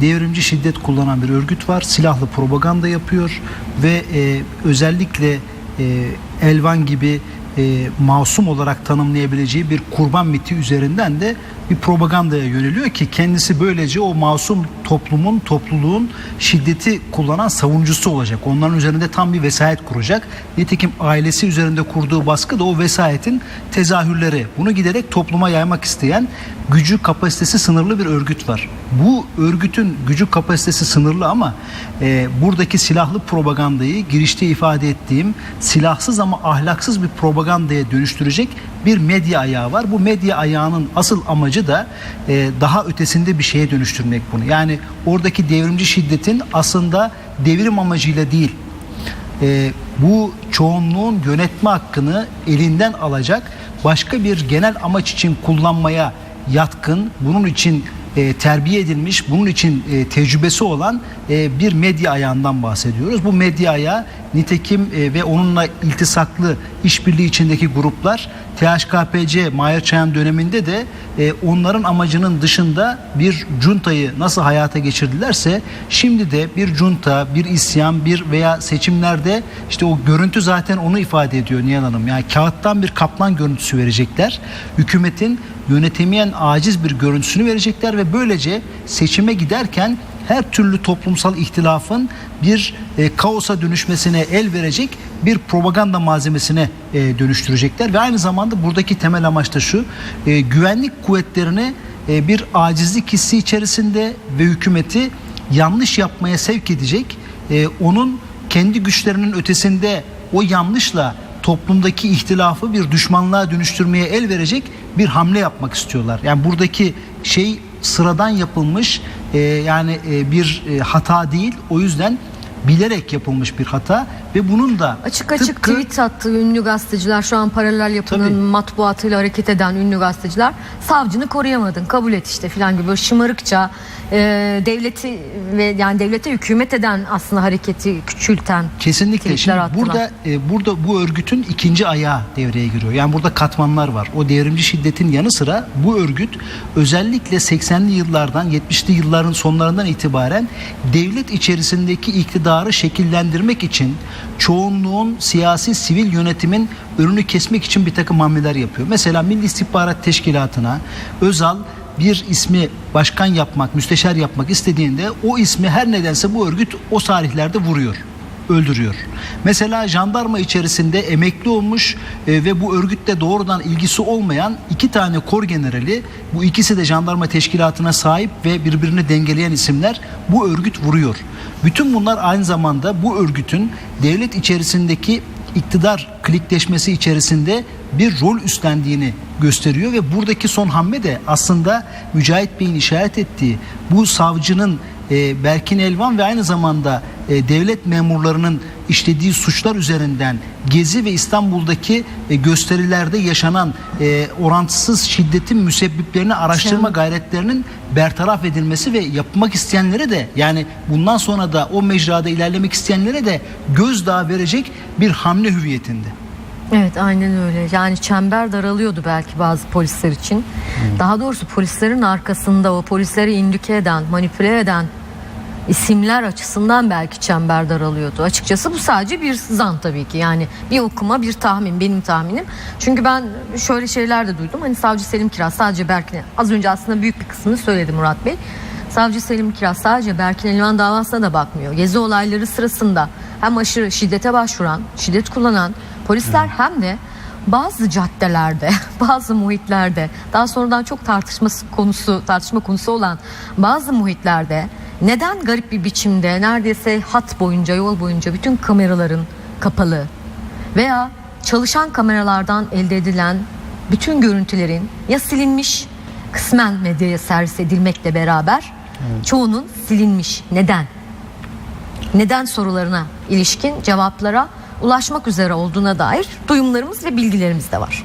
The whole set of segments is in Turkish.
devrimci şiddet kullanan bir örgüt var. Silahlı propaganda yapıyor ve e, özellikle e, Elvan gibi e, masum olarak tanımlayabileceği bir kurban miti üzerinden de bir propagandaya yöneliyor ki kendisi böylece o masum toplumun, topluluğun şiddeti kullanan savunucusu olacak. Onların üzerinde tam bir vesayet kuracak. Nitekim ailesi üzerinde kurduğu baskı da o vesayetin tezahürleri. Bunu giderek topluma yaymak isteyen gücü kapasitesi sınırlı bir örgüt var. Bu örgütün gücü kapasitesi sınırlı ama e, buradaki silahlı propagandayı girişte ifade ettiğim silahsız ama ahlaksız bir propagandaya dönüştürecek bir medya ayağı var. Bu medya ayağının asıl amacı da e, daha ötesinde bir şeye dönüştürmek bunu. Yani oradaki devrimci şiddetin aslında devrim amacıyla değil e, bu çoğunluğun yönetme hakkını elinden alacak başka bir genel amaç için kullanmaya yatkın, bunun için e, terbiye edilmiş, bunun için e, tecrübesi olan e, bir medya ayağından bahsediyoruz. Bu medya ayağı nitekim ve onunla iltisaklı işbirliği içindeki gruplar THKPC Mahir Çayan döneminde de onların amacının dışında bir cuntayı nasıl hayata geçirdilerse şimdi de bir junta, bir isyan, bir veya seçimlerde işte o görüntü zaten onu ifade ediyor Nihan Hanım. Yani kağıttan bir kaplan görüntüsü verecekler. Hükümetin yönetemeyen aciz bir görüntüsünü verecekler ve böylece seçime giderken her türlü toplumsal ihtilafın bir e, kaosa dönüşmesine el verecek bir propaganda malzemesine e, dönüştürecekler ve aynı zamanda buradaki temel amaç da şu e, güvenlik kuvvetlerini e, bir acizlik hissi içerisinde ve hükümeti yanlış yapmaya sevk edecek e, onun kendi güçlerinin ötesinde o yanlışla toplumdaki ihtilafı bir düşmanlığa dönüştürmeye el verecek bir hamle yapmak istiyorlar. Yani buradaki şey sıradan yapılmış e, yani e, bir e, hata değil. O yüzden bilerek yapılmış bir hata ve bunun da Açık açık tıpkı- tweet attı ünlü gazeteciler şu an paralel yapının Tabii. matbuatıyla hareket eden ünlü gazeteciler savcını koruyamadın kabul et işte filan gibi böyle şımarıkça e, devleti ve yani devlete hükümet eden aslında hareketi küçülten Kesinlikle. Şimdi attılar. burada e, burada bu örgütün ikinci ayağı devreye giriyor. Yani burada katmanlar var. O devrimci şiddetin yanı sıra bu örgüt özellikle 80'li yıllardan 70'li yılların sonlarından itibaren devlet içerisindeki iktidarı şekillendirmek için çoğunluğun siyasi sivil yönetimin önünü kesmek için bir takım hamleler yapıyor. Mesela Milli İstihbarat Teşkilatı'na Özal bir ismi başkan yapmak, müsteşar yapmak istediğinde o ismi her nedense bu örgüt o tarihlerde vuruyor öldürüyor. Mesela jandarma içerisinde emekli olmuş e, ve bu örgütle doğrudan ilgisi olmayan iki tane kor generali bu ikisi de jandarma teşkilatına sahip ve birbirini dengeleyen isimler bu örgüt vuruyor. Bütün bunlar aynı zamanda bu örgütün devlet içerisindeki iktidar klikleşmesi içerisinde bir rol üstlendiğini gösteriyor ve buradaki son hamle de aslında Mücahit Bey'in işaret ettiği bu savcının e, Berkin Elvan ve aynı zamanda e, devlet memurlarının işlediği suçlar üzerinden Gezi ve İstanbul'daki e, gösterilerde yaşanan e, orantısız şiddetin müsebbiplerini araştırma gayretlerinin bertaraf edilmesi ve yapmak isteyenlere de yani bundan sonra da o mecrada ilerlemek isteyenlere de gözdağı verecek bir hamle hüviyetinde. Evet aynen öyle. Yani çember daralıyordu belki bazı polisler için. Daha doğrusu polislerin arkasında o polisleri indüke eden, manipüle eden isimler açısından belki çember daralıyordu. Açıkçası bu sadece bir zan tabii ki. Yani bir okuma, bir tahmin, benim tahminim. Çünkü ben şöyle şeyler de duydum. Hani Savcı Selim Kiraz sadece Berkin az önce aslında büyük bir kısmını söyledi Murat Bey. Savcı Selim Kiraz sadece Berkin Elvan davasına da bakmıyor. Gezi olayları sırasında hem aşırı şiddete başvuran, şiddet kullanan polisler hem de bazı caddelerde, bazı muhitlerde, daha sonradan çok tartışması konusu, tartışma konusu olan bazı muhitlerde neden garip bir biçimde neredeyse hat boyunca, yol boyunca bütün kameraların kapalı veya çalışan kameralardan elde edilen bütün görüntülerin ya silinmiş, kısmen medyaya servis edilmekle beraber çoğunun silinmiş. Neden? neden sorularına ilişkin cevaplara ulaşmak üzere olduğuna dair duyumlarımız ve bilgilerimiz de var.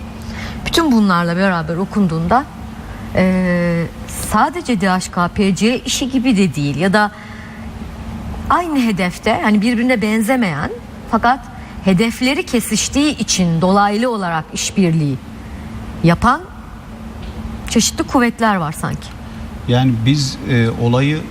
Bütün bunlarla beraber okunduğunda eee, sadece DHKPC işi gibi de değil ya da aynı hedefte hani birbirine benzemeyen fakat hedefleri kesiştiği için dolaylı olarak işbirliği yapan çeşitli kuvvetler var sanki. Yani biz e, olayı